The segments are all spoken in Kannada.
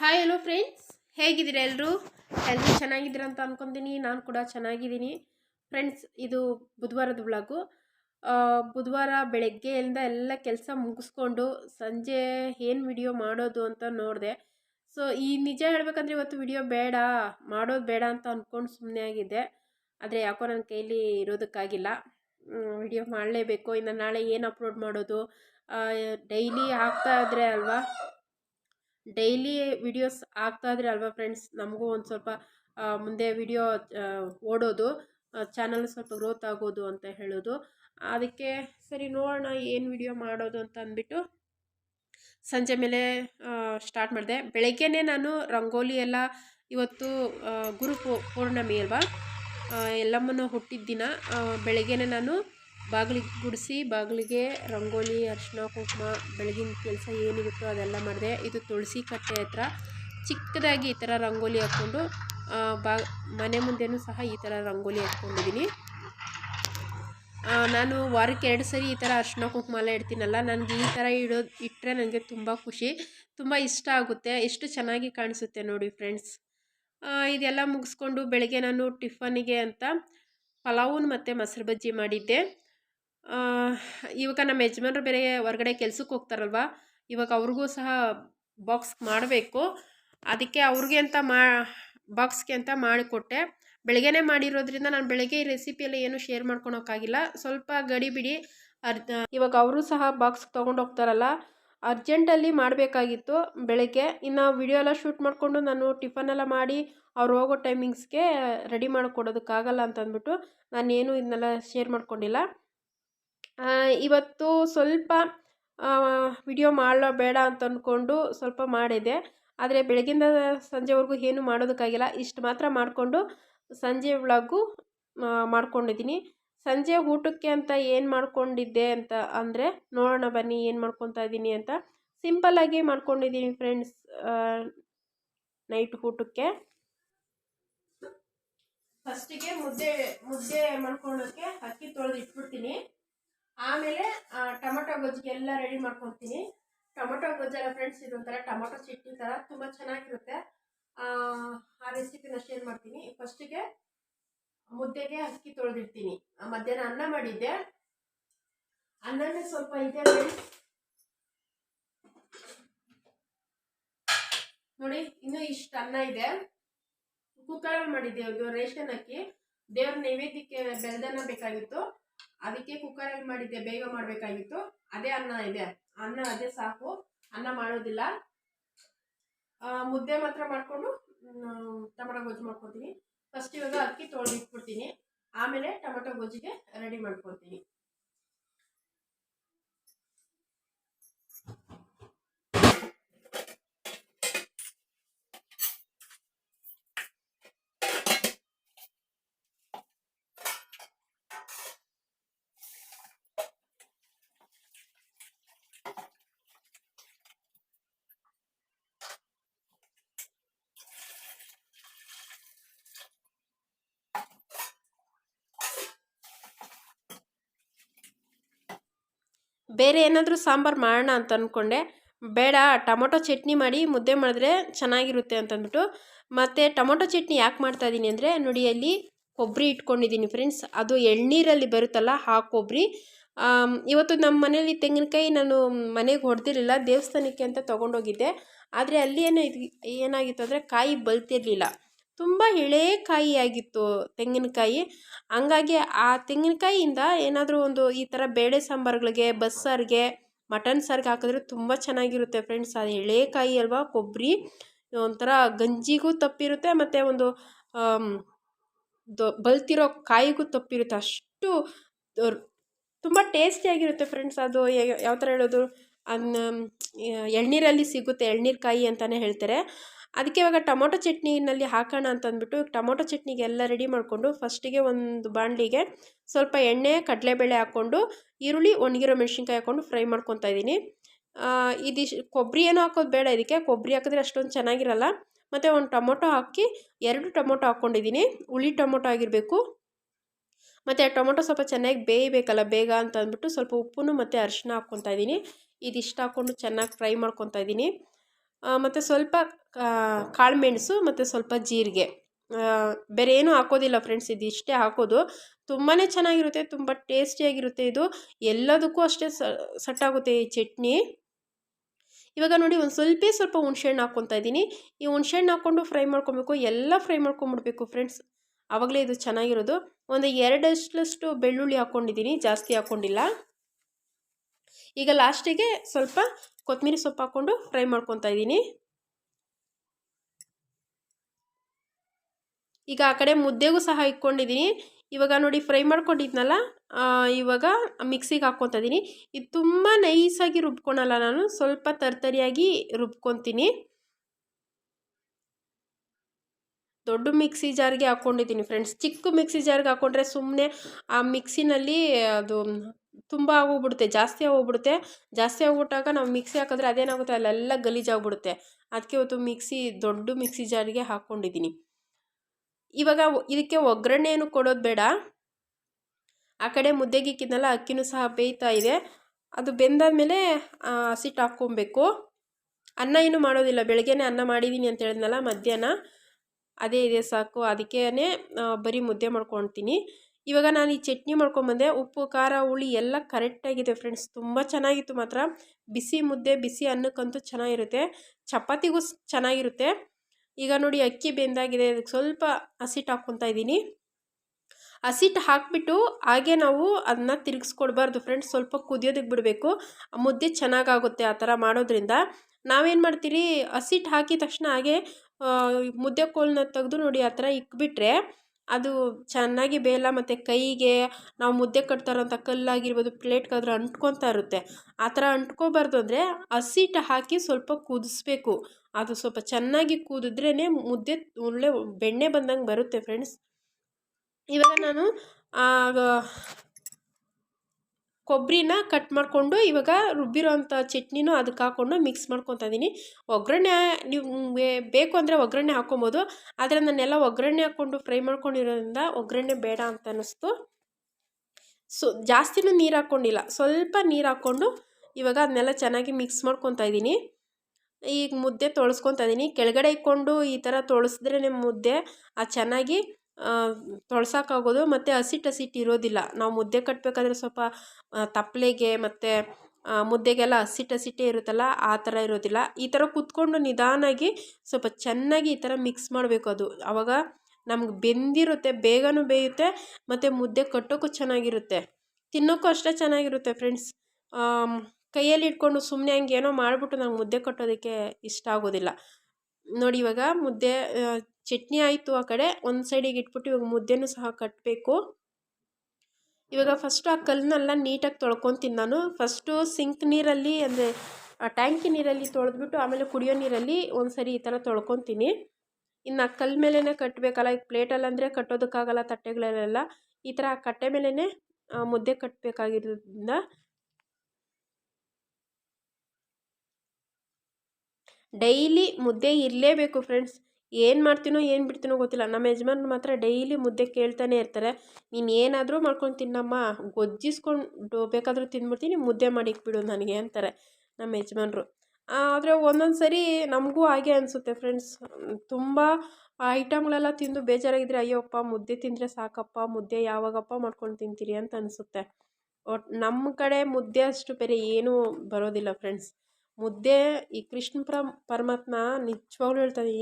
ಹಾಯ್ ಹಲೋ ಫ್ರೆಂಡ್ಸ್ ಹೇಗಿದ್ದೀರಾ ಎಲ್ಲರೂ ಎಲ್ಲರೂ ಚೆನ್ನಾಗಿದ್ದೀರಾ ಅಂತ ಅಂದ್ಕೊಂತೀನಿ ನಾನು ಕೂಡ ಚೆನ್ನಾಗಿದ್ದೀನಿ. ಫ್ರೆಂಡ್ಸ್ ಇದು ಬುಧವಾರದ ಬ್ಲಾಗು ಬುಧವಾರ ಬೆಳಗ್ಗೆಯಿಂದ ಎಲ್ಲ ಕೆಲಸ ಮುಗಿಸ್ಕೊಂಡು ಸಂಜೆ ಏನು ವಿಡಿಯೋ ಮಾಡೋದು ಅಂತ ನೋಡಿದೆ. ಸೊ ಈ ನಿಜ ಹೇಳ್ಬೇಕಂದ್ರೆ ಇವತ್ತು ವಿಡಿಯೋ ಬೇಡ, ಮಾಡೋದು ಬೇಡ ಅಂತ ಅಂದ್ಕೊಂಡು ಸುಮ್ಮನೆ ಆಗಿದ್ದೆ. ಆದರೆ ಯಾಕೋ ನನ್ನ ಕೈಲಿ ಇರೋದಕ್ಕಾಗಿಲ್ಲ. ವಿಡಿಯೋ ಮಾಡಲೇಬೇಕು. ಇನ್ನು ನಾಳೆ ಏನು ಅಪ್ಲೋಡ್ ಮಾಡೋದು? ಡೈಲಿ ಹಾಕ್ತಾ ಇದ್ರೆ ಅಲ್ವಾ? ಡೈಲಿ ವಿಡಿಯೋಸ್ ಆಗ್ತಾ ಇದ್ರೆ ಅಲ್ವಾ ಫ್ರೆಂಡ್ಸ್? ನಮಗೂ ಒಂದು ಸ್ವಲ್ಪ ಮುಂದೆ ವಿಡಿಯೋ ಓಡೋದು ಚಾನಲ್ ಸ್ವಲ್ಪ ಗ್ರೋತ್ ಆಗೋದು ಅಂತ ಹೇಳೋದು. ಅದಕ್ಕೆ ಸರಿ ನೋಡೋಣ ಏನು ವಿಡಿಯೋ ಮಾಡೋದು ಅಂತ ಅಂದ್ಬಿಟ್ಟು ಸಂಜೆ ಮೇಲೆ ಸ್ಟಾರ್ಟ್ ಮಾಡಿದೆ. ಬೆಳಗ್ಗೆನೇ ನಾನು ರಂಗೋಲಿ ಎಲ್ಲ ಇವತ್ತು ಗುರು ಪೂರ್ಣಮಿ ಅಲ್ವಾ? ಎಲ್ಲಮ್ಮನ ಹುಟ್ಟಿದ ದಿನ ಬೆಳಗ್ಗೆನೇ ನಾನು ಬಾಗಿಲಿಗೆ ಗುಡಿಸಿ ಬಾಗಿಲಿಗೆ ರಂಗೋಲಿ ಅರಿಶಿನ ಕುಂಕುಮ, ಬೆಳಗಿನ ಕೆಲಸ ಏನಿರುತ್ತೋ ಅದೆಲ್ಲ ಮಾಡಿದೆ. ಇದು ತುಳಸಿ ಕಟ್ಟೆ ಹತ್ರ. ಚಿಕ್ಕದಾಗಿ ಈ ಥರ ರಂಗೋಲಿ ಹಾಕ್ಕೊಂಡು ಬಾ, ಮನೆ ಮುಂದೆನೂ ಸಹ ಈ ಥರ ರಂಗೋಲಿ ಹಾಕ್ಕೊಂಡಿದ್ದೀನಿ. ನಾನು ವಾರಕ್ಕೆ ಎರಡು ಸರಿ ಈ ಥರ ಅರಿಶಿನ ಕುಂಕುಮ ಎಲ್ಲ ಇಡ್ತೀನಲ್ಲ, ನನಗೆ ಈ ಥರ ಇಡೋದು ಇಟ್ಟರೆ ನನಗೆ ತುಂಬ ಖುಷಿ. ತುಂಬ ಇಷ್ಟ ಆಗುತ್ತೆ. ಎಷ್ಟು ಚೆನ್ನಾಗಿ ಕಾಣಿಸುತ್ತೆ ನೋಡಿ ಫ್ರೆಂಡ್ಸ್. ಇದೆಲ್ಲ ಮುಗಿಸ್ಕೊಂಡು ಬೆಳಗ್ಗೆ ನಾನು ಟಿಫನಿಗೆ ಅಂತ ಪಲಾವುನ್ ಮತ್ತು ಮೊಸರು ಬಜ್ಜಿ ಮಾಡಿದ್ದೆ. ಇವಾಗ ನಮ್ಮ ಯಜಮಾನ್ರು ಬೇರೆ ಹೊರಗಡೆ ಕೆಲ್ಸಕ್ಕೆ ಹೋಗ್ತಾರಲ್ವ, ಇವಾಗ ಅವ್ರಿಗೂ ಸಹ ಬಾಕ್ಸ್ ಮಾಡಬೇಕು. ಅದಕ್ಕೆ ಅವ್ರಿಗೆ ಅಂತ ಮಾ ಬಾಕ್ಸ್ಗೆ ಅಂತ ಮಾಡಿಕೊಟ್ಟೆ. ಬೆಳಗ್ಗೆನೇ ಮಾಡಿರೋದ್ರಿಂದ ನಾನು ಬೆಳಗ್ಗೆ ಈ ರೆಸಿಪಿಯೆಲ್ಲ ಏನು ಶೇರ್ ಮಾಡ್ಕೊಳೋಕ್ಕಾಗಿಲ್ಲ. ಸ್ವಲ್ಪ ಗಡಿ ಬಿಡಿ. ಅರ್, ಇವಾಗ ಅವರು ಸಹ ಬಾಕ್ಸ್ ತೊಗೊಂಡು ಹೋಗ್ತಾರಲ್ಲ ಅರ್ಜೆಂಟಲ್ಲಿ ಮಾಡಬೇಕಾಗಿತ್ತು ಬೆಳಗ್ಗೆ. ಇನ್ನು ವಿಡಿಯೋ ಎಲ್ಲ ಶೂಟ್ ಮಾಡಿಕೊಂಡು ನಾನು ಟಿಫನ್ ಎಲ್ಲ ಮಾಡಿ ಅವ್ರು ಹೋಗೋ ಟೈಮಿಂಗ್ಸ್ಗೆ ರೆಡಿ ಮಾಡಿಕೊಡೋದಕ್ಕಾಗಲ್ಲ ಅಂತಂದ್ಬಿಟ್ಟು ನಾನೇನು ಇದನ್ನೆಲ್ಲ ಶೇರ್ ಮಾಡ್ಕೊಂಡಿಲ್ಲ. ಇವತ್ತು ಸ್ವಲ್ಪ ವಿಡಿಯೋ ಮಾಡೋ ಬೇಡ ಅಂತ ಅಂದ್ಕೊಂಡು ಸ್ವಲ್ಪ ಮಾಡಿದೆ. ಆದರೆ ಬೆಳಗಿಂದ ಸಂಜೆವರೆಗೂ ಏನು ಮಾಡೋದಕ್ಕಾಗಿಲ್ಲ. ಇಷ್ಟು ಮಾತ್ರ ಮಾಡಿಕೊಂಡು ಸಂಜೆ ವ್ಲಾಗು ಮಾಡ್ಕೊಂಡಿದ್ದೀನಿ. ಸಂಜೆ ಊಟಕ್ಕೆ ಅಂತ ಏನು ಮಾಡ್ಕೊಂಡಿದ್ದೆ ಅಂತ ಅಂದರೆ, ನೋಡೋಣ ಬನ್ನಿ ಏನು ಮಾಡ್ಕೊತಾ ಇದ್ದೀನಿ ಅಂತ ಸಿಂಪಲ್ಲಾಗಿ ಮಾಡ್ಕೊಂಡಿದ್ದೀನಿ ಫ್ರೆಂಡ್ಸ್ ನೈಟ್ ಊಟಕ್ಕೆ. ಫಸ್ಟಿಗೆ ಮುದ್ದೆ ಮುದ್ದೆ ಮಾಡ್ಕೊಳ್ಳೋಕ್ಕೆ ಅಕ್ಕಿ ತೊಳೆದು ಇಟ್ಬಿಡ್ತೀನಿ. ಆಮೇಲೆ ಟೊಮೊಟೊ ಗೊಜ್ಜಿಗೆ ಎಲ್ಲ ರೆಡಿ ಮಾಡ್ಕೊತೀನಿ ಟೊಮೊಟೊ ಗೊಜ್ಜೆಲ್ಲ ಫ್ರೆಂಡ್ಸ್ ಇದೊಂಥರ ಟೊಮೊಟೊ ಚಟ್ನಿ ಥರ ತುಂಬ ಚೆನ್ನಾಗಿರುತ್ತೆ. ಆ, ರೆಸಿಪಿನ ಶೇರ್ ಮಾಡ್ತೀನಿ ಫಸ್ಟಿಗೆ ಮುದ್ದೆಗೆ ಅಕ್ಕಿ ತೊಳೆದಿಡ್ತೀನಿ. ಆ, ಮಧ್ಯಾಹ್ನ ಅನ್ನ ಮಾಡಿದ್ದೆ. ಅನ್ನನೇ ಸ್ವಲ್ಪ ಇದೆ ಫ್ರೆಂಡ್ಸ್ ನೋಡಿ ಇನ್ನೂ ಇಷ್ಟು ಅನ್ನ ಇದೆ. ಕುಕ್ಕರಲ್ಲಿ ಮಾಡಿದ್ದೆ ಒಂದು ರೇಷನ್ ಅಕ್ಕಿ. ದೇವ್ರ ನೈವೇದ್ಯಕ್ಕೆ ಬೆಳೆದನ್ನ ಬೇಕಾಗಿತ್ತು. ಅದಕ್ಕೆ ಕುಕ್ಕರಲ್ಲಿ ಮಾಡಿದ್ದೆ, ಬೇಗ ಮಾಡಬೇಕಾಗಿತ್ತು. ಅದೇ ಅನ್ನ ಇದೆ. ಅನ್ನ ಅದೇ ಸಾಕು. ಅನ್ನ ಮಾಡೋದಿಲ್ಲ. ಮುದ್ದೆ ಮಾತ್ರ ಮಾಡಿಕೊಂಡು ಟೊಮೊಟೊ ಗೊಜ್ಜು ಮಾಡ್ಕೊತೀನಿ ಫಸ್ಟ್ ಇವಾಗ ಅಕ್ಕಿ ತೊಳೆದಿಟ್ಬಿಡ್ತೀನಿ. ಆಮೇಲೆ ಟೊಮೊಟೊ ಗೊಜ್ಜಿಗೆ ರೆಡಿ ಮಾಡ್ಕೊತೀನಿ ಬೇರೆ ಏನಾದರೂ ಸಾಂಬಾರು ಮಾಡೋಣ ಅಂತ ಅಂದ್ಕೊಂಡೆ ಬೇಡ, ಟೊಮೊಟೊ ಚಟ್ನಿ ಮಾಡಿ ಮುದ್ದೆ ಮಾಡಿದ್ರೆ ಚೆನ್ನಾಗಿರುತ್ತೆ ಅಂತಂದ್ಬಿಟ್ಟು. ಮತ್ತು ಟೊಮೊಟೊ ಚಟ್ನಿ ಯಾಕೆ ಮಾಡ್ತಾಯಿದ್ದೀನಿ ಅಂದರೆ, ನೋಡಿ ಅಲ್ಲಿ ಕೊಬ್ಬರಿ ಇಟ್ಕೊಂಡಿದ್ದೀನಿ ಫ್ರೆಂಡ್ಸ್. ಅದು ಎಳ್ನೀರಲ್ಲಿ ಬರುತ್ತಲ್ಲ ಆ ಕೊಬ್ಬರಿ ಇವತ್ತು ನಮ್ಮ ಮನೇಲಿ ತೆಂಗಿನಕಾಯಿ ನಾನು ಮನೆಗೆ ಹೊಡೆದಿರಲಿಲ್ಲ, ದೇವಸ್ಥಾನಕ್ಕೆ ಅಂತ ತೊಗೊಂಡೋಗಿದ್ದೆ. ಆದರೆ ಅಲ್ಲಿ ಏನೋ ಇದು- ಏನಾಗಿತ್ತು ಅಂದರೆ ಕಾಯಿ ಬಲ್ತಿರಲಿಲ್ಲ. ತುಂಬ ಎಳೇ ಕಾಯಿ ಆಗಿತ್ತು ತೆಂಗಿನಕಾಯಿ. ಹಂಗಾಗಿ ಆ ತೆಂಗಿನಕಾಯಿಯಿಂದ ಏನಾದರೂ ಒಂದು ಈ ಥರ ಬೇಳೆ ಸಾಂಬಾರುಗಳಿಗೆ, ಬಸ್ಸಾರಿಗೆ, ಮಟನ್ ಸಾರಿಗೆ ಹಾಕಿದ್ರೆ ತುಂಬ ಚೆನ್ನಾಗಿರುತ್ತೆ ಫ್ರೆಂಡ್ಸ್. ಅದು ಎಳೆಕಾಯಿ ಅಲ್ವಾ ಕೊಬ್ಬರಿ ಒಂಥರ ಗಂಜಿಗೂ ತಪ್ಪಿರುತ್ತೆ ಮತ್ತು ಒಂದು ದೊ, ಬಲ್ತಿರೋ ಕಾಯಿಗೂ ತಪ್ಪಿರುತ್ತೆ. ಅಷ್ಟು ತುಂಬ ಟೇಸ್ಟಿಯಾಗಿರುತ್ತೆ ಫ್ರೆಂಡ್ಸ್ ಅದು. ಯಾವ ಥರ ಹೇಳೋದು? ಅನ್ನ ಎಳ್ನೀರಲ್ಲಿ ಸಿಗುತ್ತೆ ಎಳ್ನೀರು ಕಾಯಿ ಅಂತಲೇ ಹೇಳ್ತಾರೆ. ಅದಕ್ಕೆ ಇವಾಗ ಟೊಮೊಟೊ ಚಟ್ನಿನಲ್ಲಿ ಹಾಕೋಣ ಅಂತಂದ್ಬಿಟ್ಟು ಟೊಮೊಟೊ ಚಟ್ನಿಗೆ ಎಲ್ಲ ರೆಡಿ ಮಾಡಿಕೊಂಡು ಫಸ್ಟಿಗೆ ಒಂದು ಬಾಣಲಿಗೆ ಸ್ವಲ್ಪ ಎಣ್ಣೆ, ಕಡಲೆಬೇಳೆ ಹಾಕ್ಕೊಂಡು ಈರುಳ್ಳಿ, ಒಣಗಿರೋ ಮೆಣಸಿನ್ಕಾಯಿ ಹಾಕ್ಕೊಂಡು ಫ್ರೈ ಮಾಡ್ಕೊತಾ ಇದ್ದೀನಿ. ಇದಿಷ್ಟು ಕೊಬ್ಬರಿ ಏನೂ ಹಾಕೋದು ಬೇಡ ಇದಕ್ಕೆ. ಕೊಬ್ಬರಿ ಹಾಕಿದ್ರೆ ಅಷ್ಟೊಂದು ಚೆನ್ನಾಗಿರಲ್ಲ. ಮತ್ತು ಒಂದು ಟೊಮೊಟೊ ಹಾಕಿ ಎರಡು ಟೊಮೊಟೊ ಹಾಕ್ಕೊಂಡಿದ್ದೀನಿ. ಹುಳಿ ಟೊಮೊಟೊ ಆಗಿರಬೇಕು. ಮತ್ತು ಟೊಮೊಟೊ ಸ್ವಲ್ಪ ಚೆನ್ನಾಗಿ ಬೇಯಬೇಕಲ್ಲ, ಬೇಗ ಅಂತ ಅಂದ್ಬಿಟ್ಟು ಸ್ವಲ್ಪ ಉಪ್ಪು ಮತ್ತು ಅರಿಶಿನ ಹಾಕ್ಕೊತಾ ಇದ್ದೀನಿ. ಇದಿಷ್ಟು ಹಾಕ್ಕೊಂಡು ಚೆನ್ನಾಗಿ ಫ್ರೈ ಮಾಡ್ಕೊತಾ ಇದ್ದೀನಿ. ಮತ್ತು ಸ್ವಲ್ಪ ಕಾಳು ಮೆಣಸು ಮತ್ತು ಸ್ವಲ್ಪ ಜೀರಿಗೆ. ಬೇರೆ ಏನೂ ಹಾಕೋದಿಲ್ಲ ಫ್ರೆಂಡ್ಸ್, ಇದು ಇಷ್ಟೇ ಹಾಕೋದು. ತುಂಬಾ ಚೆನ್ನಾಗಿರುತ್ತೆ, ತುಂಬ ಟೇಸ್ಟಿಯಾಗಿರುತ್ತೆ ಇದು. ಎಲ್ಲದಕ್ಕೂ ಅಷ್ಟೇ ಸಟ್ಟಾಗುತ್ತೆ ಈ ಚಟ್ನಿ. ಇವಾಗ ನೋಡಿ, ಒಂದು ಸ್ವಲ್ಪ ಸ್ವಲ್ಪ ಹುಣ್ಸೆಹಣ್ಣು ಹಾಕ್ಕೊತಾ ಇದ್ದೀನಿ. ಈ ಹುಣ್ಸೆಹಣ್ಣು ಹಾಕ್ಕೊಂಡು ಫ್ರೈ ಮಾಡ್ಕೊಬೇಕು, ಎಲ್ಲ ಫ್ರೈ ಮಾಡ್ಕೊಂಬಿಡ್ಬೇಕು ಫ್ರೆಂಡ್ಸ್. ಆವಾಗಲೇ ಇದು ಚೆನ್ನಾಗಿರೋದು. ಒಂದು ಎರಡಷ್ಟಷ್ಟು ಬೆಳ್ಳುಳ್ಳಿ ಹಾಕ್ಕೊಂಡಿದ್ದೀನಿ ಜಾಸ್ತಿ ಹಾಕ್ಕೊಂಡಿಲ್ಲ ಈಗ ಲಾಸ್ಟಿಗೆ ಸ್ವಲ್ಪ ಕೊತ್ತಂಬರಿ ಸೊಪ್ಪು ಹಾಕ್ಕೊಂಡು ಫ್ರೈ ಮಾಡ್ಕೊತಾ ಇದ್ದೀನಿ. ಈಗ ಆ ಕಡೆ ಮುದ್ದೆಗೂ ಸಹ ಇಟ್ಕೊಂಡಿದ್ದೀನಿ. ಇವಾಗ ನೋಡಿ ಫ್ರೈ ಮಾಡ್ಕೊಂಡಿದ್ನಲ್ಲ ಇವಾಗ ಮಿಕ್ಸಿಗೆ ಹಾಕ್ಕೊತಾ ಇದ್ದೀನಿ. ಇದು ತುಂಬ ನೈಸಾಗಿ ರುಬ್ಕೊಳಲ್ಲ ನಾನು, ಸ್ವಲ್ಪ ತರ್ತರಿಯಾಗಿ ರುಬ್ಕೊತೀನಿ. ದೊಡ್ಡ ಮಿಕ್ಸಿ ಜಾರ್ಗೆ ಹಾಕ್ಕೊಂಡಿದ್ದೀನಿ ಫ್ರೆಂಡ್ಸ್. ಚಿಕ್ಕ ಮಿಕ್ಸಿ ಜಾರ್ಗೆ ಹಾಕ್ಕೊಂಡ್ರೆ ಸುಮ್ಮನೆ ಆ ಮಿಕ್ಸಿನಲ್ಲಿ ಅದು ತುಂಬ ಆಗೋಗ್ಬಿಡುತ್ತೆ, ಜಾಸ್ತಿ ಆಗೋಗ್ಬಿಡುತ್ತೆ. ಜಾಸ್ತಿ ಆಗ್ಬಿಟ್ಟಾಗ ನಾವು ಮಿಕ್ಸಿ ಹಾಕಿದ್ರೆ ಅದೇನಾಗುತ್ತೆ? ಅಲ್ಲೆಲ್ಲ ಗಲೀಜಾಗ್ಬಿಡುತ್ತೆ. ಅದಕ್ಕೆ ಇವತ್ತು ಮಿಕ್ಸಿ, ದೊಡ್ಡ ಮಿಕ್ಸಿ ಜಾರಿಗೆ ಹಾಕ್ಕೊಂಡಿದ್ದೀನಿ. ಇವಾಗ ಇದಕ್ಕೆ ಒಗ್ಗರಣೆ ಏನು ಕೊಡೋದು ಬೇಡ. ಆ ಕಡೆ ಮುದ್ದೆಗಿಕ್ಕಿದ್ನಲ್ಲ, ಅಕ್ಕಿನೂ ಸಹ ಬೇಯ್ತಾ ಇದೆ. ಅದು ಬೆಂದಾದಮೇಲೆ ಹಸಿಟ್ಟು ಹಾಕ್ಕೊಬೇಕು. ಅನ್ನ ಏನು ಮಾಡೋದಿಲ್ಲ. ಬೆಳಗ್ಗೆನೇ ಅನ್ನ ಮಾಡಿದ್ದೀನಿ ಅಂತ ಹೇಳಿದ್ನಲ್ಲ, ಮಧ್ಯಾಹ್ನ. ಅದೇ ಇದೆ ಸಾಕು. ಅದಕ್ಕೇ ಬರೀ ಮುದ್ದೆ ಮಾಡ್ಕೊಳ್ತೀನಿ. ಇವಾಗ ನಾನು ಈ ಚಟ್ನಿ ಮಾಡ್ಕೊಂಬಂದೆ, ಉಪ್ಪು, ಖಾರ, ಹುಳಿ ಎಲ್ಲ ಕರೆಕ್ಟಾಗಿದೆ ಫ್ರೆಂಡ್ಸ್ ತುಂಬ ಚೆನ್ನಾಗಿತ್ತು ಮಾತ್ರ. ಬಿಸಿ ಮುದ್ದೆ, ಬಿಸಿ ಅನ್ನಕ್ಕಂತೂ ಚೆನ್ನಾಗಿರುತ್ತೆ. ಚಪಾತಿಗೂ ಚೆನ್ನಾಗಿರುತ್ತೆ. ಈಗ ನೋಡಿ ಅಕ್ಕಿ ಬೆಂದಾಗಿದೆ. ಅದಕ್ಕೆ ಸ್ವಲ್ಪ ಹಸಿಟ್ಟು ಹಾಕ್ಕೊತಾ ಇದ್ದೀನಿ. ಹಸಿಟ್ಟು ಹಾಕಿಬಿಟ್ಟು ಹಾಗೆ ನಾವು ಅದನ್ನ ತಿರುಗಿಸ್ಕೊಡ್ಬಾರ್ದು ಫ್ರೆಂಡ್ಸ್ ಸ್ವಲ್ಪ ಕುದಿಯೋದಕ್ಕೆ ಬಿಡಬೇಕು. ಮುದ್ದೆ ಚೆನ್ನಾಗಾಗುತ್ತೆ ಆ ಥರ ಮಾಡೋದ್ರಿಂದ. ನಾವೇನು ಮಾಡ್ತೀರಿ? ಹಸಿಟ್ಟು ಹಾಕಿದ ತಕ್ಷಣ ಹಾಗೆ ಮುದ್ದೆ ಕೋಲನ್ನ ತೆಗೆದು ನೋಡಿ ಆ ಥರ ಇಕ್ಬಿಟ್ರೆ ಅದು ಚೆನ್ನಾಗಿ ಬೇಯಲ್ಲ, ಮತ್ತು ಕೈಗೆ ನಾವು ಮುದ್ದೆ ಕಟ್ತಾರಂಥ ಕಲ್ಲಾಗಿರ್ಬೋದು, ಪ್ಲೇಟ್ಗಾದ್ರೂ ಅಂಟ್ಕೊತಾ ಇರುತ್ತೆ. ಆ ಥರ ಅಂಟ್ಕೋಬಾರ್ದು ಅಂದರೆ ಹಸಿಟ್ಟು ಹಾಕಿ ಸ್ವಲ್ಪ ಕುದಿಸ್ಬೇಕು. ಅದು ಸ್ವಲ್ಪ ಚೆನ್ನಾಗಿ ಕುದಿದ್ರೇ ಮುದ್ದೆ ಒಳ್ಳೆ ಬೆಣ್ಣೆ ಬಂದಂಗೆ ಬರುತ್ತೆ ಫ್ರೆಂಡ್ಸ್ ಇವಾಗ ನಾನು ಕೊಬ್ಬರಿನ ಕಟ್ ಮಾಡಿಕೊಂಡು ಇವಾಗ ರುಬ್ಬಿರೋ ಅಂಥ ಚಟ್ನಿನೂ ಅದಕ್ಕೆ ಹಾಕ್ಕೊಂಡು ಮಿಕ್ಸ್ ಮಾಡ್ಕೊತಾ ಇದ್ದೀನಿ ಒಗ್ಗರಣೆ ನೀವು ಬೇಕು ಅಂದರೆ ಒಗ್ಗರಣೆ ಹಾಕ್ಕೊಬೋದು ಆದರೆ ನಾನೆಲ್ಲ ಒಗ್ಗರಣೆ ಹಾಕ್ಕೊಂಡು ಫ್ರೈ ಮಾಡ್ಕೊಂಡಿರೋದ್ರಿಂದ ಒಗ್ಗರಣೆ ಬೇಡ ಅಂತ ಅನ್ನಿಸ್ತು. ಸೊ, ಜಾಸ್ತಿನೂ ನೀರು ಹಾಕ್ಕೊಂಡಿಲ್ಲ ಸ್ವಲ್ಪ ನೀರು ಹಾಕ್ಕೊಂಡು ಇವಾಗ ಅದನ್ನೆಲ್ಲ ಚೆನ್ನಾಗಿ ಮಿಕ್ಸ್ ಮಾಡ್ಕೊತಾ ಇದ್ದೀನಿ ಈಗ ಮುದ್ದೆ ತೊಳಸ್ಕೊತಾ ಇದ್ದೀನಿ ಕೆಳಗಡೆ ಇಕ್ಕೊಂಡು ಈ ಥರ ತೊಳಸಿದ್ರೇ ಮುದ್ದೆ ಅದು ಚೆನ್ನಾಗಿ ತೊಳ್ಸೋಕ್ಕಾಗೋದು ಮತ್ತು ಹಸಿಟ್ಟು ಹಸಿಟ್ಟು ಇರೋದಿಲ್ಲ. ನಾವು ಮುದ್ದೆ ಕಟ್ಟಬೇಕಾದ್ರೆ ಸ್ವಲ್ಪ ತಪ್ಪಲೆಗೆ ಮತ್ತು ಮುದ್ದೆಗೆಲ್ಲ ಹಸಿಟ್ಟು ಹಸಿಟ್ಟೇ ಇರುತ್ತಲ್ಲ, ಆ ಥರ ಇರೋದಿಲ್ಲ. ಈ ಥರ ಕುತ್ಕೊಂಡು ನಿಧಾನಾಗಿ ಸ್ವಲ್ಪ ಚೆನ್ನಾಗಿ ಈ ಥರ ಮಿಕ್ಸ್ ಮಾಡಬೇಕು ಅದು. ಆವಾಗ ನಮ್ಗೆ ಬೆಂದಿರುತ್ತೆ, ಬೇಗನೂ ಬೇಯುತ್ತೆ, ಮತ್ತು ಮುದ್ದೆ ಕಟ್ಟೋಕ್ಕೂ ಚೆನ್ನಾಗಿರುತ್ತೆ. ತಿನ್ನೋಕ್ಕೂ ಅಷ್ಟೇ ಚೆನ್ನಾಗಿರುತ್ತೆ ಫ್ರೆಂಡ್ಸ್. ಕೈಯಲ್ಲಿ ಇಟ್ಕೊಂಡು ಸುಮ್ಮನೆ ಹಂಗೆ ಏನೋ ಮಾಡಿಬಿಟ್ಟು ನಂಗೆ ಮುದ್ದೆ ಕಟ್ಟೋದಕ್ಕೆ ಇಷ್ಟ ಆಗೋದಿಲ್ಲ. ನೋಡಿ ಇವಾಗ ಮುದ್ದೆ ಚಟ್ನಿ ಆಯಿತು ಆ ಕಡೆ. ಒಂದು ಸೈಡಿಗೆ ಇಟ್ಬಿಟ್ಟು ಇವಾಗ ಮುದ್ದೆನೂ ಸಹ ಕಟ್ಟಬೇಕು ಇವಾಗ ಫಸ್ಟು ಆ ಕಲ್ಲನ್ನೆಲ್ಲ ನೀಟಾಗಿ ತೊಳ್ಕೊತೀನಿ ನಾನು. ಫಸ್ಟು ಸಿಂಕ್ ನೀರಲ್ಲಿ ಅಂದರೆ, ಆ ಟ್ಯಾಂಕಿ ನೀರಲ್ಲಿ ತೊಳೆದ್ಬಿಟ್ಟು ಆಮೇಲೆ ಕುಡಿಯೋ ನೀರಲ್ಲಿ ಒಂದು ಸರಿ ಈ ಥರ ತೊಳ್ಕೊತೀನಿ ಇನ್ನು ಆ ಕಲ್ಲು ಮೇಲೇ ಕಟ್ಟಬೇಕಲ್ಲ ಈಗ ಪ್ಲೇಟಲ್ಲಿ ಅಂದರೆ ಕಟ್ಟೋದಕ್ಕಾಗಲ್ಲ ತಟ್ಟೆಗಳಲ್ಲೆಲ್ಲ. ಈ ಥರ ಕಟ್ಟೆ ಮೇಲೇ ಮುದ್ದೆ ಕಟ್ಟಬೇಕಾಗಿರೋದ್ರಿಂದ ಡೈಲಿ ಮುದ್ದೆ ಇರಲೇಬೇಕು ಫ್ರೆಂಡ್ಸ್ ಏನು ಮಾಡ್ತೀನೋ, ಏನು ಬಿಡ್ತೀನೋ ಗೊತ್ತಿಲ್ಲ. ನಮ್ಮ ಯಜಮಾನ್ರು ಮಾತ್ರ ಡೈಲಿ ಮುದ್ದೆ ಕೇಳ್ತಾನೆ ಇರ್ತಾರೆ. ನೀನು ಏನಾದರೂ ಮಾಡ್ಕೊಂಡು ತಿನ್ನಮ್ಮ. ಗೊಜ್ಜಿಸ್ಕೊಂಡು ಬೇಕಾದರೂ ತಿಂದ್ಬಿಡ್ತೀನಿ ಮುದ್ದೆ ಮಾಡಿಕ್ಬಿಡು ನನಗೆ ಅಂತಾರೆ ನಮ್ಮ ಯಜಮಾನ್ರು. ಆದರೆ ಒಂದೊಂದು ಸರಿ ನಮಗೂ ಹಾಗೆ ಅನಿಸುತ್ತೆ ಫ್ರೆಂಡ್ಸ್ ತುಂಬ ಐಟಮ್ಗಳೆಲ್ಲ ತಿಂದು ಬೇಜಾರಾಗಿದ್ದರೆ ಅಯ್ಯೋಪ್ಪ, ಮುದ್ದೆ ತಿಂದರೆ ಸಾಕಪ್ಪ, ಮುದ್ದೆ ಯಾವಾಗಪ್ಪ ಮಾಡ್ಕೊಂಡು ತಿಂತೀರಿ? ಅಂತ ಅನಿಸುತ್ತೆ. ಒಟ್ಟು ನಮ್ಮ ಕಡೆ ಮುದ್ದೆ ಅಷ್ಟು ಬೇರೆ ಏನೂ ಬರೋದಿಲ್ಲ ಫ್ರೆಂಡ್ಸ್ ಮುದ್ದೆ ಈ ಕೃಷ್ಣ ಪರ, ಪರಮಾತ್ಮ ನಿಜವಾಗ್ಲೂ ಹೇಳ್ತಾನೆ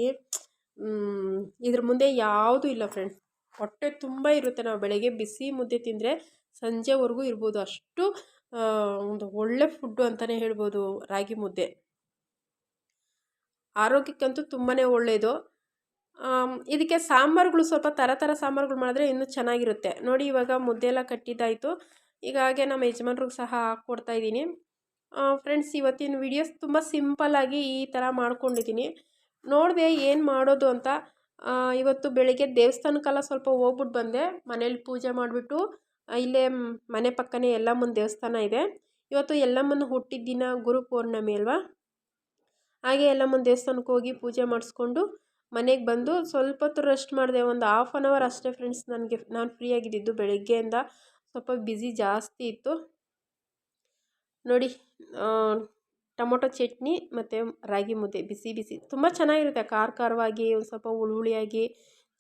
ಇದ್ರ ಮುಂದೆ ಯಾವುದೂ ಇಲ್ಲ ಫ್ರೆಂಡ್ಸ್ ಹೊಟ್ಟೆ ತುಂಬ ಇರುತ್ತೆ. ನಾವು ಬೆಳಗ್ಗೆ ಬಿಸಿ ಮುದ್ದೆ ತಿಂದರೆ ಸಂಜೆವರೆಗೂ ಇರ್ಬೋದು. ಅಷ್ಟು ಒಂದು ಒಳ್ಳೆ ಫುಡ್ಡು ಅಂತಲೇ ಹೇಳ್ಬೋದು ರಾಗಿ ಮುದ್ದೆ. ಆರೋಗ್ಯಕ್ಕಂತೂ ತುಂಬಾ ಒಳ್ಳೆಯದು ಇದಕ್ಕೆ ಸಾಂಬಾರುಗಳು ಸ್ವಲ್ಪ ಥರ ಥರ ಸಾಂಬಾರುಗಳು ಮಾಡಿದ್ರೆ ಇನ್ನೂ ಚೆನ್ನಾಗಿರುತ್ತೆ. ನೋಡಿ, ಇವಾಗ ಮುದ್ದೆ ಎಲ್ಲ ಕಟ್ಟಿದ್ದಾಯಿತು. ಈಗ ಹಾಗೆ ನಮ್ಮ ಯಜಮಾನ್ರಿಗೆ ಸಹ ಹಾಕ್ಕೊಡ್ತಾ ಇದ್ದೀನಿ. ಫ್ರೆಂಡ್ಸ್ ಇವತ್ತಿನ ವಿಡಿಯೋಸ್ ತುಂಬ ಸಿಂಪಲ್ಲಾಗಿ ಈ ಥರ ಮಾಡ್ಕೊಂಡಿದ್ದೀನಿ. ನೋಡಿದೆ ಏನು ಮಾಡೋದು ಅಂತ ಇವತ್ತು ಬೆಳಿಗ್ಗೆ ದೇವಸ್ಥಾನಕ್ಕೆಲ್ಲ ಸ್ವಲ್ಪ ಹೋಗ್ಬಿಟ್ಟು ಬಂದೆ. ಮನೇಲಿ ಪೂಜೆ ಮಾಡಿಬಿಟ್ಟು ಇಲ್ಲೇ ಮನೆ ಪಕ್ಕನೇ ಎಲ್ಲಮ್ಮನ ದೇವಸ್ಥಾನ ಇದೆ. ಇವತ್ತು ಎಲ್ಲಮ್ಮನ ಹುಟ್ಟಿದ ದಿನ ಗುರು ಪೌರ್ಣಮಿ ಅಲ್ವಾ? ಹಾಗೆ ಎಲ್ಲಮ್ಮನ ದೇವಸ್ಥಾನಕ್ಕೆ ಹೋಗಿ ಪೂಜೆ ಮಾಡಿಸ್ಕೊಂಡು ಮನೆಗೆ ಬಂದು ಸ್ವಲ್ಪ ಹೊತ್ತು ರೆಸ್ಟ್ ಮಾಡಿದೆ. ಒಂದು ಹಾಫ್ ಆನ್ ಅವರ್ ಅಷ್ಟೇ ಫ್ರೆಂಡ್ಸ್ ನನಗೆ, ನಾನು ಫ್ರೀ ಆಗಿದ್ದಿದ್ದು ಬೆಳಗ್ಗೆಯಿಂದ. ಸ್ವಲ್ಪ ಬ್ಯುಸಿ ಜಾಸ್ತಿ ಇತ್ತು. ನೋಡಿ ಟೊಮೊಟೊ ಚಟ್ನಿ ಮತ್ತು ರಾಗಿ ಮುದ್ದೆ, ಬಿಸಿ ಬಿಸಿ. ತುಂಬ ಚೆನ್ನಾಗಿರುತ್ತೆ ಖಾರ ಖಾರವಾಗಿ ಒಂದು ಸ್ವಲ್ಪ ಹುಳಿ ಹುಳಿಯಾಗಿ.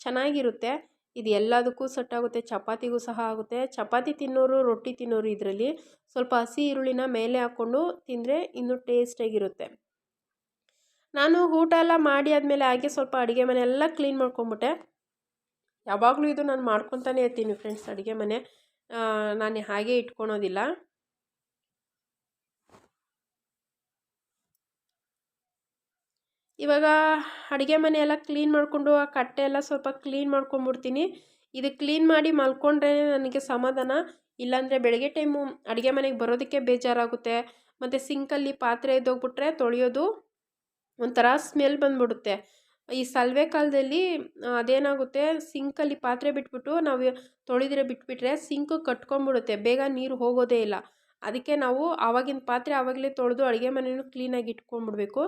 ಚೆನ್ನಾಗಿರುತ್ತೆ. ಇದು ಎಲ್ಲದಕ್ಕೂ ಸೆಟ್ ಆಗುತ್ತೆ, ಚಪಾತಿಗೂ ಸಹ ಆಗುತ್ತೆ. ಚಪಾತಿ ತಿನ್ನೋರು, ರೊಟ್ಟಿ ತಿನ್ನೋರು ಇದರಲ್ಲಿ ಸ್ವಲ್ಪ ಹಸಿ ಈರುಳ್ಳಿನ ಮೇಲೆ ಹಾಕ್ಕೊಂಡು ತಿಂದರೆ ಇನ್ನೂ ಟೇಸ್ಟಾಗಿರುತ್ತೆ ನಾನು ಊಟ ಎಲ್ಲ ಮಾಡಿ ಆದಮೇಲೆ ಹಾಗೆ ಸ್ವಲ್ಪ ಅಡುಗೆ ಮನೆ ಎಲ್ಲ ಕ್ಲೀನ್ ಮಾಡ್ಕೊಂಬಿಟ್ಟೆ. ಯಾವಾಗಲೂ ಇದು ನಾನು ಮಾಡ್ಕೊತಾನೆ ಇರ್ತೀನಿ ಫ್ರೆಂಡ್ಸ್ ಅಡುಗೆ ಮನೆ. ನಾನು ಹಾಗೆ ಇಟ್ಕೊಳೋದಿಲ್ಲ. ಇವಾಗ ಅಡುಗೆ ಮನೆ ಎಲ್ಲ ಕ್ಲೀನ್ ಮಾಡಿಕೊಂಡು ಆ ಕಟ್ಟೆ ಎಲ್ಲ ಸ್ವಲ್ಪ ಕ್ಲೀನ್ ಮಾಡ್ಕೊಂಬಿಡ್ತೀನಿ. ಇದು ಕ್ಲೀನ್ ಮಾಡಿ ಮಲ್ಕೊಂಡ್ರೆ ನನಗೆ ಸಮಾಧಾನ. ಇಲ್ಲಾಂದರೆ ಬೆಳಗ್ಗೆ ಟೈಮು ಅಡುಗೆ ಮನೆಗೆ ಬರೋದಕ್ಕೆ ಬೇಜಾರಾಗುತ್ತೆ. ಮತ್ತು ಸಿಂಕಲ್ಲಿ ಪಾತ್ರೆ ಎದ್ದೋಗ್ಬಿಟ್ರೆ ತೊಳೆಯೋದು ಒಂಥರ ಸ್ಮೆಲ್ ಬಂದ್ಬಿಡುತ್ತೆ. ಈ ಸಲ್ವೆ ಕಾಲದಲ್ಲಿ ಅದೇನಾಗುತ್ತೆ, ಸಿಂಕಲ್ಲಿ ಪಾತ್ರೆ ಬಿಟ್ಬಿಟ್ಟು ನಾವು ತೊಳೆದ್ರೆ ಬಿಟ್ಬಿಟ್ರೆ ಸಿಂಕು ಕಟ್ಕೊಂಬಿಡುತ್ತೆ. ಬೇಗ ನೀರು ಹೋಗೋದೇ ಇಲ್ಲ. ಅದಕ್ಕೆ ನಾವು ಆವಾಗಿನ ಪಾತ್ರೆ ಆವಾಗಲೇ ತೊಳೆದು ಅಡುಗೆ ಮನೆಯೂ ಕ್ಲೀನಾಗಿ ಇಟ್ಕೊಂಡ್ಬಿಡ್ಬೇಕು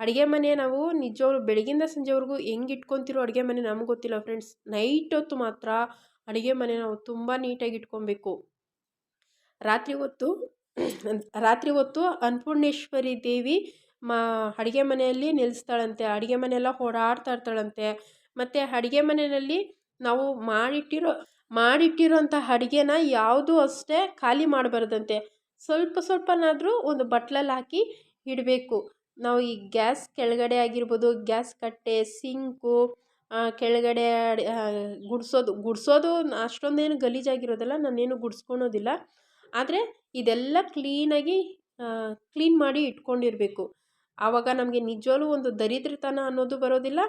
ಅಡುಗೆ ಮನೆ ನಾವು ನಿಜವಾಗ್ಲೂ ಬೆಳಗಿಂದ ಸಂಜೆವರೆಗೂ ಹೆಂಗೆ ಇಟ್ಕೊತಿರೋ ಅಡುಗೆ ಮನೆ ನಮ್ಗೆ ಗೊತ್ತಿಲ್ಲ ಫ್ರೆಂಡ್ಸ್. ನೈಟ್ ಹೊತ್ತು ಮಾತ್ರ ಅಡುಗೆ ಮನೆ ನಾವು ತುಂಬ ನೀಟಾಗಿ ಇಟ್ಕೊಬೇಕು. ರಾತ್ರಿ ಹೊತ್ತು ರಾತ್ರಿ ಹೊತ್ತು ಅನ್ನಪೂರ್ಣೇಶ್ವರಿ ದೇವಿ ಮಾ, ಅಡುಗೆ ಮನೆಯಲ್ಲಿ ನಿಲ್ಲಿಸ್ತಾಳಂತೆ ಅಡುಗೆ ಮನೆಯೆಲ್ಲ ಓಡಾಡ್ತಾ ಇರ್ತಾಳಂತೆ. ಮತ್ತು ಅಡುಗೆ ಮನೆಯಲ್ಲಿ ನಾವು ಮಾಡಿಟ್ಟಿರೋ, ಮಾಡಿಟ್ಟಿರೋಂಥ ಅಡುಗೆನ ಯಾವುದೂ ಅಷ್ಟೇ ಖಾಲಿ ಮಾಡಬಾರ್ದಂತೆ. ಸ್ವಲ್ಪ ಸ್ವಲ್ಪನಾದರೂ ಒಂದು ಬಟ್ಲಲ್ಲಿ ಹಾಕಿ ಇಡಬೇಕು. ನಾವು ಈ ಗ್ಯಾಸ್ ಕೆಳಗಡೆ ಆಗಿರ್ಬೋದು, ಗ್ಯಾಸ್ ಕಟ್ಟೆ, ಸಿಂಕು ಕೆಳಗಡೆ ಗುಡಿಸೋದು ಗುಡಿಸೋದು ಅಷ್ಟೊಂದೇನು ಗಲೀಜಾಗಿರೋದಿಲ್ಲ, ನಾನೇನು ಗುಡಿಸ್ಕೊಳೋದಿಲ್ಲ. ಆದರೆ ಇದೆಲ್ಲ ಕ್ಲೀನಾಗಿ ಕ್ಲೀನ್ ಮಾಡಿ ಇಟ್ಕೊಂಡಿರಬೇಕು. ಆವಾಗ ನಮಗೆ ನಿಜವಾಗ್ಲೂ ಒಂದು ದರಿದ್ರತನ ಅನ್ನೋದು ಬರೋದಿಲ್ಲ.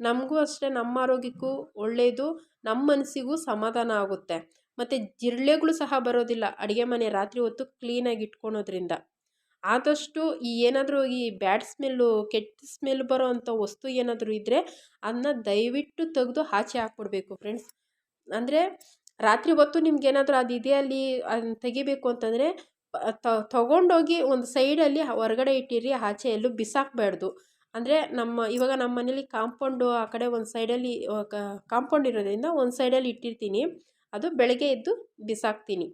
ನಮಗೂ ಅಷ್ಟೇ ನಮ್ಮ ಆರೋಗ್ಯಕ್ಕೂ ಒಳ್ಳೆಯದು ನಮ್ಮ ಮನಸ್ಸಿಗೂ ಸಮಾಧಾನ ಆಗುತ್ತೆ. ಮತ್ತು ಜಿರಳೆಗಳು ಸಹ ಬರೋದಿಲ್ಲ, ಅಡುಗೆ ಮನೆ ರಾತ್ರಿ ಹೊತ್ತು ಕ್ಲೀನಾಗಿ ಇಟ್ಕೊಳೋದ್ರಿಂದ. ಆದಷ್ಟು ಈ ಏನಾದರೂ ಈ ಬ್ಯಾಡ್ ಸ್ಮೆಲ್ಲು, ಕೆಟ್ಟ ಸ್ಮೆಲ್ ಬರೋ ಅಂಥ ವಸ್ತು ಏನಾದರೂ ಇದ್ದರೆ ಅದನ್ನ ದಯವಿಟ್ಟು ತೆಗೆದು ಆಚೆ ಹಾಕ್ಬಿಡ್ಬೇಕು ಫ್ರೆಂಡ್ಸ್. ಅಂದರೆ ರಾತ್ರಿ ಹೊತ್ತು ನಿಮ್ಗೇನಾದರೂ ಅದು ಇದೆ ಅಲ್ಲಿ ಅದನ್ನ ತೆಗಿಬೇಕು ಅಂತಂದರೆ ತೊಗೊಂಡೋಗಿ ಒಂದು ಸೈಡಲ್ಲಿ ಹೊರಗಡೆ ಇಟ್ಟಿರಿ ಆಚೆ ಎಲ್ಲೂ ಬಿಸಾಕಬಾರ್ದು ಅಂದರೆ ನಮ್ಮ, ಇವಾಗ ನಮ್ಮ ಮನೇಲಿ ಕಾಂಪೌಂಡು ಆ ಕಡೆ ಒಂದು ಸೈಡಲ್ಲಿ ಕಾಂಪೌಂಡ್ ಇರೋದ್ರಿಂದ ಒಂದು ಸೈಡಲ್ಲಿ ಇಟ್ಟಿರ್ತೀನಿ. ಅದು ಬೆಳಗ್ಗೆ ಎದ್ದು ಬಿಸಾಕ್ತೀನಿ.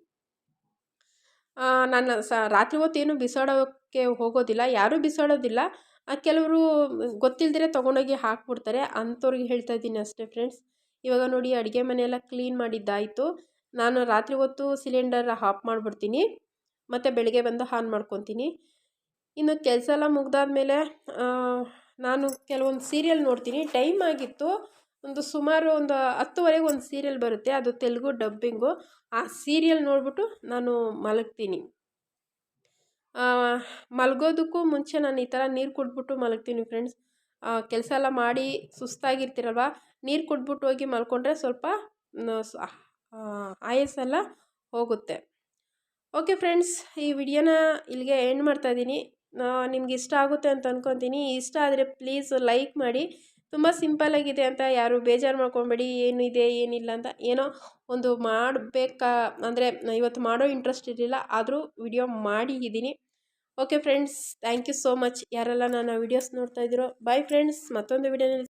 ನಾನು ಸ, ರಾತ್ರಿ ಹೊತ್ತೇನು ಬಿಸಾಡೋಕ್ಕೆ ಹೋಗೋದಿಲ್ಲ, ಯಾರೂ ಬಿಸಾಡೋದಿಲ್ಲ. ಕೆಲವರು ಗೊತ್ತಿಲ್ಲದಿರೆ ತೊಗೊಂಡೋಗಿ ಹಾಕ್ಬಿಡ್ತಾರೆ. ಅಂಥವ್ರಿಗೆ ಹೇಳ್ತಾ ಇದ್ದೀನಿ ಅಷ್ಟೇ ಫ್ರೆಂಡ್ಸ್ ಇವಾಗ ನೋಡಿ, ಅಡುಗೆ ಮನೆಯೆಲ್ಲ ಕ್ಲೀನ್ ಮಾಡಿದ್ದಾಯಿತು. ನಾನು ರಾತ್ರಿ ಹೊತ್ತು ಸಿಲಿಂಡರ್ ಆಫ್ ಮಾಡಿಬಿಡ್ತೀನಿ. ಮತ್ತು ಬೆಳಗ್ಗೆ ಬಂದು ಆನ್ ಮಾಡ್ಕೊತೀನಿ. ಇನ್ನು ಕೆಲಸ ಎಲ್ಲ ಮುಗ್ದಾದ್ಮೇಲೆ ನಾನು ಕೆಲವೊಂದು ಸೀರಿಯಲ್ ನೋಡ್ತೀನಿ. ಟೈಮ್ ಆಗಿತ್ತು. ಒಂದು ಸುಮಾರು ಒಂದು ಹತ್ತುವರೆಗೆ ಒಂದು ಸೀರಿಯಲ್ ಬರುತ್ತೆ, ಅದು ತೆಲುಗು ಡಬ್ಬಿಂಗು. ಆ ಸೀರಿಯಲ್ ನೋಡಿಬಿಟ್ಟು ನಾನು ಮಲಗ್ತೀನಿ. ಮಲಗೋದಕ್ಕೂ ಮುಂಚೆ ನಾನು ಈ ಥರ ನೀರು ಕುಡಿದ್ಬಿಟ್ಟು ಮಲಗ್ತೀನಿ ಫ್ರೆಂಡ್ಸ್. ಕೆಲಸ ಎಲ್ಲ ಮಾಡಿ ಸುಸ್ತಾಗಿರ್ತೀರಲ್ವ? ನೀರು ಕೊಟ್ಬಿಟ್ಟು ಹೋಗಿ ಮಲ್ಕೊಂಡ್ರೆ ಸ್ವಲ್ಪ ಆಯಸ್ಸೆಲ್ಲ ಹೋಗುತ್ತೆ. ಓಕೆ ಫ್ರೆಂಡ್ಸ್, ಈ ವಿಡಿಯೋನ ಇಲ್ಲಿಗೆ ಎಂಡ್ ಮಾಡ್ತಾಯಿದ್ದೀನಿ ನಿಮ್ಗೆ ಇಷ್ಟ ಆಗುತ್ತೆ ಅಂತ ಅಂದ್ಕೊತೀನಿ ಇಷ್ಟ ಆದರೆ ಪ್ಲೀಸ್ ಲೈಕ್ ಮಾಡಿ. ತುಂಬ ಸಿಂಪಲ್ಲಾಗಿದೆ ಅಂತ ಯಾರು ಬೇಜಾರು ಮಾಡ್ಕೊಬೇಡಿ ಏನಿದೆ ಏನಿಲ್ಲ ಅಂತ. ಏನೋ ಒಂದು ಮಾಡಬೇಕಾ, ಅಂದರೆ ಇವತ್ತು ಮಾಡೋ ಇಂಟ್ರೆಸ್ಟ್ ಇರಲಿಲ್ಲ, ಆದರೂ ವಿಡಿಯೋ ಮಾಡಿದ್ದೀನಿ okay friends thank you so much ಯಾರೆಲ್ಲ ನನ್ನ ವೀಡಿಯೋಸ್ ನೋಡ್ತಾ ಇದ್ದೀರೋ ಬಾಯ್ ಫ್ರೆಂಡ್ಸ್ ಮತ್ತೊಂದು ವಿಡಿಯೋನಲ್ಲಿ